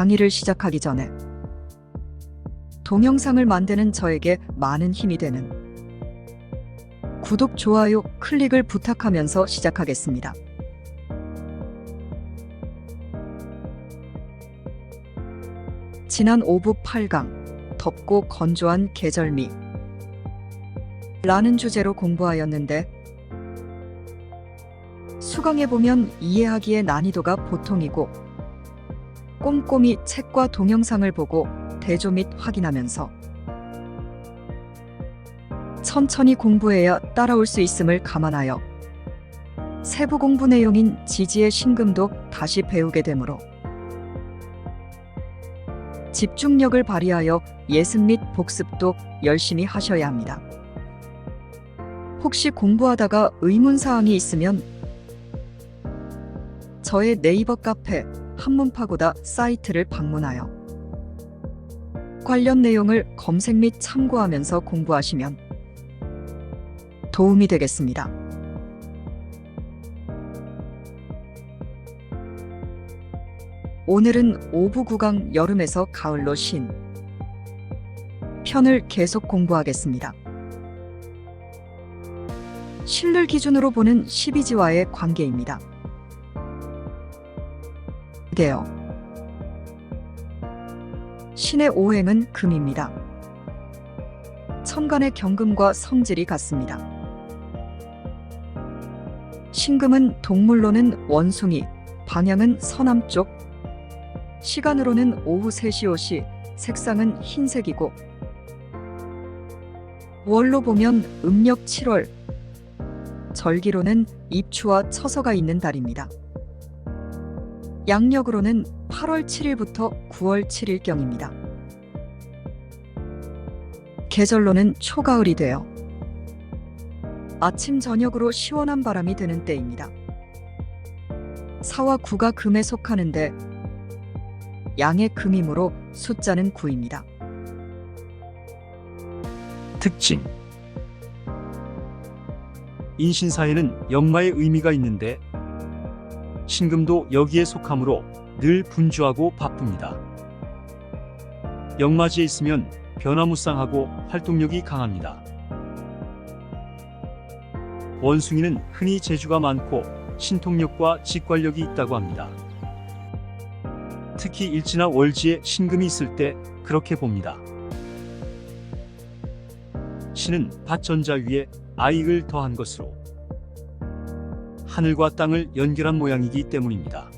강의를 시작하기 전에 동영상을 만드는 저에게 많은 힘이 되는 구독, 좋아요, 클릭을 부탁하면서 시작하겠습니다. 지난 오후 8강 덥고 건조한 계절미 라는 주제로 공부하였는데 수강해 보면 이해하기의 난이도가 보통이고 꼼꼼히 책과 동영상을 보고 대조 및 확인하면서 천천히 공부해야 따라올 수 있음을 감안하여 세부 공부 내용인 지지의 신금도 다시 배우게 되므로 집중력을 발휘하여 예습 및 복습도 열심히 하셔야 합니다. 혹시 공부하다가 의문사항이 있으면 저의 네이버 카페 한문파고다 사이트를 방문하여 관련 내용을 검색 및 참고하면서 공부하시면 도움이 되겠습니다. 오늘은 오부 구강 여름에서 가을로 신 편을 계속 공부하겠습니다. 신를 기준으로 보는 12지와의 관계입니다. 게요. 신의 오행은 금입니다. 천간의 경금과 성질이 같습니다. 신금은 동물로는 원숭이, 방향은 서남쪽, 시간으로는 오후 3시 5시, 색상은 흰색이고, 월로 보면 음력 7월, 절기로는 입추와 처서가 있는 달입니다. 양력으로는 8월 7일부터 9월 7일경입니다. 계절로는 초가을이 되어 아침 저녁으로 시원한 바람이 드는 때입니다. 사와 구가 금에 속하는데 양의 금이므로 숫자는 9입니다. 특징 인신 사에는 역마의 의미가 있는데 신금도 여기에 속하므로 늘 분주하고 바쁩니다. 역마지에 있으면 변화무쌍하고 활동력이 강합니다. 원숭이는 흔히 재주가 많고 신통력과 직관력이 있다고 합니다. 특히 일지나 월지에 신금이 있을 때 그렇게 봅니다. 신은 밭 전자 위에 아익을 더한 것으로 하늘과 땅을 연결한 모양이기 때문입니다.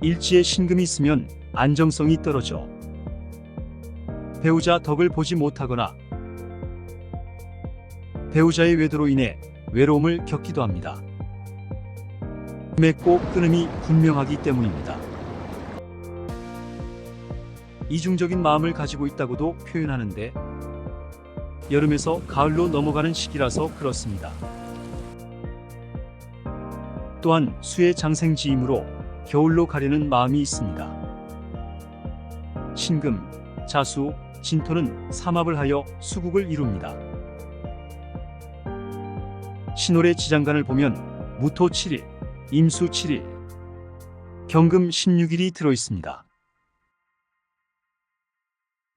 일지에 신금이 있으면 안정성이 떨어져 배우자 덕을 보지 못하거나 배우자의 외도로 인해 외로움을 겪기도 합니다. 맺고 끊음이 분명하기 때문입니다. 이중적인 마음을 가지고 있다고도 표현하는데 여름에서 가을로 넘어가는 시기라서 그렇습니다. 또한 수의 장생지이므로 겨울로 가려는 마음이 있습니다. 신금, 자수, 진토는 삼합을 하여 수국을 이룹니다. 신월의 지장간을 보면 무토 7일, 임수 7일, 경금 16일이 들어 있습니다.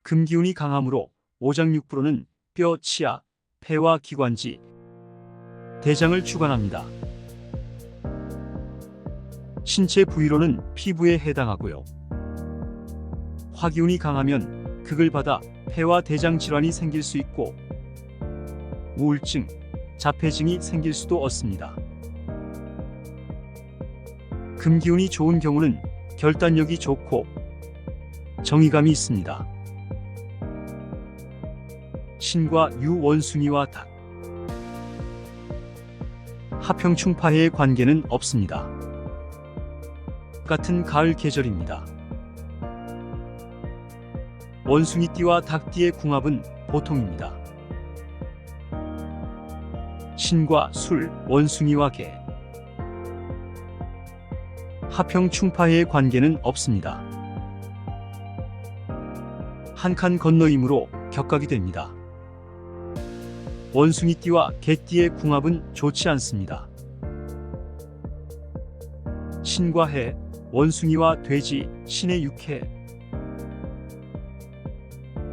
금기운이 강하므로 오장육부로는 뼈, 치아, 폐와 기관지, 대장을 주관합니다. 신체 부위로는 피부에 해당하고요. 화기운이 강하면 극을 받아 폐와 대장 질환이 생길 수 있고 우울증, 자폐증이 생길 수도 없습니다. 금기운이 좋은 경우는 결단력이 좋고 정의감이 있습니다. 신과 유 원숭이와 닭 하평충파해의 관계는 없습니다. 같은 가을 계절입니다. 원숭이띠와 닭띠의 궁합은 보통입니다. 신과 술, 원숭이와 개. 하평 충파해의 관계는 없습니다. 한 칸 건너이므로 격각이 됩니다. 원숭이띠와 개띠의 궁합은 좋지 않습니다. 신과 해, 원숭이와 돼지, 신의 육해.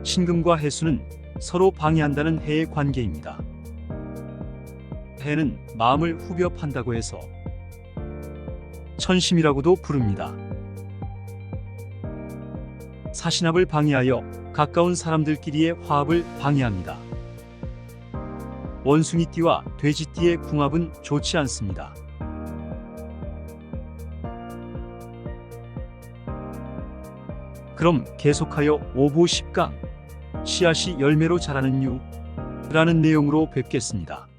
신금과 해수는 서로 방해한다는 해의 관계입니다. 해는 마음을 후벼 판다고 해서 천심이라고도 부릅니다. 사신합을 방해하여 가까운 사람들끼리의 화합을 방해합니다. 원숭이띠와 돼지띠의 궁합은 좋지 않습니다. 그럼 계속하여 오보 10강 씨앗이 열매로 자라는 유 라는 내용으로 뵙겠습니다.